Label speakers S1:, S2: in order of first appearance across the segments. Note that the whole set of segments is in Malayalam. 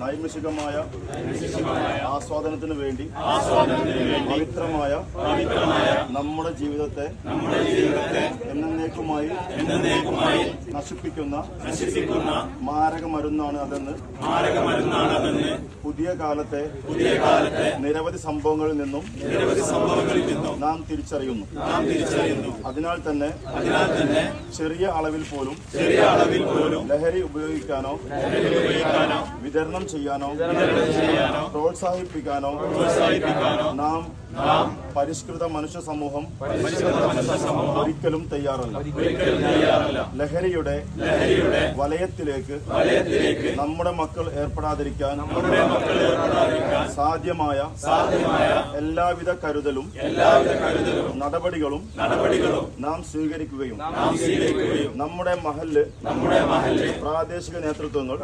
S1: നൈമിഷികമായ ആസ്വാദനത്തിന് വേണ്ടി പവിത്രമായ നമ്മുടെ ജീവിതത്തെ എന്നേക്കുമായി നശിപ്പിക്കുന്ന
S2: നശിപ്പിക്കുന്ന
S1: മാരക മരുന്നാണ് അതെന്ന് പുതിയ കാലത്തെ
S2: പുതിയ കാലത്തെ
S1: നിരവധി സംഭവങ്ങളിൽ നിന്നും
S2: നിരവധി സംഭവങ്ങളിൽ നിന്നും
S1: നാം തിരിച്ചറിയുന്നു.
S2: നാം തിരിച്ചറിയുന്നു.
S1: അതിനാൽ തന്നെ
S2: അതിനാൽ തന്നെ
S1: ചെറിയ അളവിൽ പോലും
S2: ചെറിയ അളവിൽ പോലും
S1: ലഹരി ഉപയോഗിക്കാനോ
S2: ഉപയോഗിക്കാനോ
S1: വിതരണം ചെയ്യാനോ പ്രോത്സാഹിപ്പിക്കാനോ നാം പരിഷ്കൃത മനുഷ്യ സമൂഹം ഒരിക്കലും തയ്യാറല്ല. ലഹരിയുടെ വലയത്തിലേക്ക് നമ്മുടെ മക്കൾ ഏർപ്പെടാതിരിക്കാൻ സാധ്യമായ എല്ലാവിധ കരുതലും നടപടികളും നാം സ്വീകരിക്കുകയും നമ്മുടെ
S2: മഹൽ
S1: പ്രാദേശിക നേതൃത്വങ്ങൾ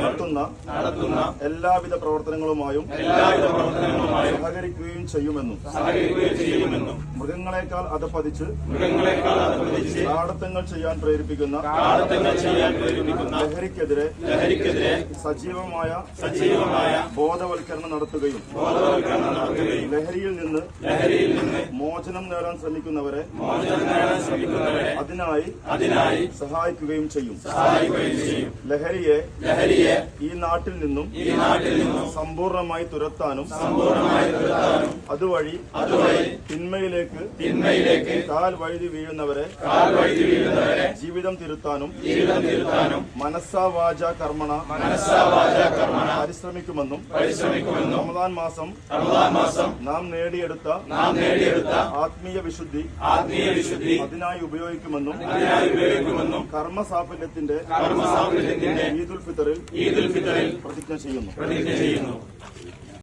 S1: നടത്തുന്ന
S2: നടത്തുന്ന
S1: എല്ലാവിധ പ്രവർത്തനങ്ങളുമായും
S2: എല്ലാവിധ പ്രവർത്തനങ്ങളുമായും
S1: സഹകരിക്കുകയും ചെയ്യുമെന്നും
S2: സഹകരിക്കുകയും ചെയ്യുമെന്നും
S1: മൃഗങ്ങളെക്കാൾ അധപ്പതിച്ച്
S2: മൃഗങ്ങളെക്കാൾ അധപ്പതിച്ച്
S1: കാടത്തങ്ങൾ ചെയ്യാൻ പ്രേരിപ്പിക്കുന്ന
S2: കാലത്തങ്ങൾ ചെയ്യാൻ പ്രേരിപ്പിക്കുന്ന
S1: ലഹരിക്കെതിരെ
S2: ലഹരിക്കെതിരെ
S1: സജീവമായ
S2: സജീവമായ
S1: ബോധവൽക്കരണം നടത്തുകയും
S2: ബോധവൽക്കരണം നടത്തുകയും
S1: ലഹരിയിൽ നിന്ന്
S2: ലഹരിയിൽ നിന്ന്
S1: മോചനം നേടാൻ ശ്രമിക്കുന്നവരെ
S2: മോചനം നേടാൻ ശ്രമിക്കുന്നവരെ
S1: അതിനായി
S2: അതിനായി
S1: സഹായിക്കുകയും ചെയ്യും.
S2: സഹായിക്കുകയും ചെയ്യും.
S1: ലഹരിയെ
S2: ലഹരിയെ
S1: ഈ നാട്ടിൽ നിന്നും
S2: ഈ നാട്ടിൽ നിന്നും
S1: സമ്പൂർണമായി തുരത്താനും
S2: പൂർണമായി നിർത്താനും
S1: അതുവഴി
S2: അതുവഴി
S1: തിന്മയിലേക്ക്
S2: തിന്മയിലേക്ക്
S1: കാൽ വഴുതി വീഴുന്നവരെ
S2: കാൽ വഴുതി വീഴുന്നവരെ
S1: ജീവിതം തിരുത്താനും
S2: ജീവിതം തിരുത്താനും
S1: മനസ്സാ വാച കർമ്മണ
S2: മനസ്സാവാച കർമ്മണ
S1: പരിശ്രമിക്കുമെന്നും
S2: പരിശ്രമിക്കുമെന്നും
S1: റമദാൻ മാസം
S2: റമദാൻ മാസം
S1: നാം നേടിയെടുത്ത
S2: നാം നേടിയെടുത്ത
S1: ആത്മീയ വിശുദ്ധി
S2: ആത്മീയ വിശുദ്ധി
S1: അതിനായി ഉപയോഗിക്കുമെന്നും
S2: അതിനായി ഉപയോഗിക്കുമെന്നും
S1: കർമ്മ സാഫല്യത്തിന്റെ
S2: കർമ്മസാഫല്യത്തിന്റെ
S1: ഈദുൽ ഫിത്തറിൽ
S2: ഈദുൽ ഫിത്തറിൽ പ്രതിജ്ഞ ചെയ്യുന്നു.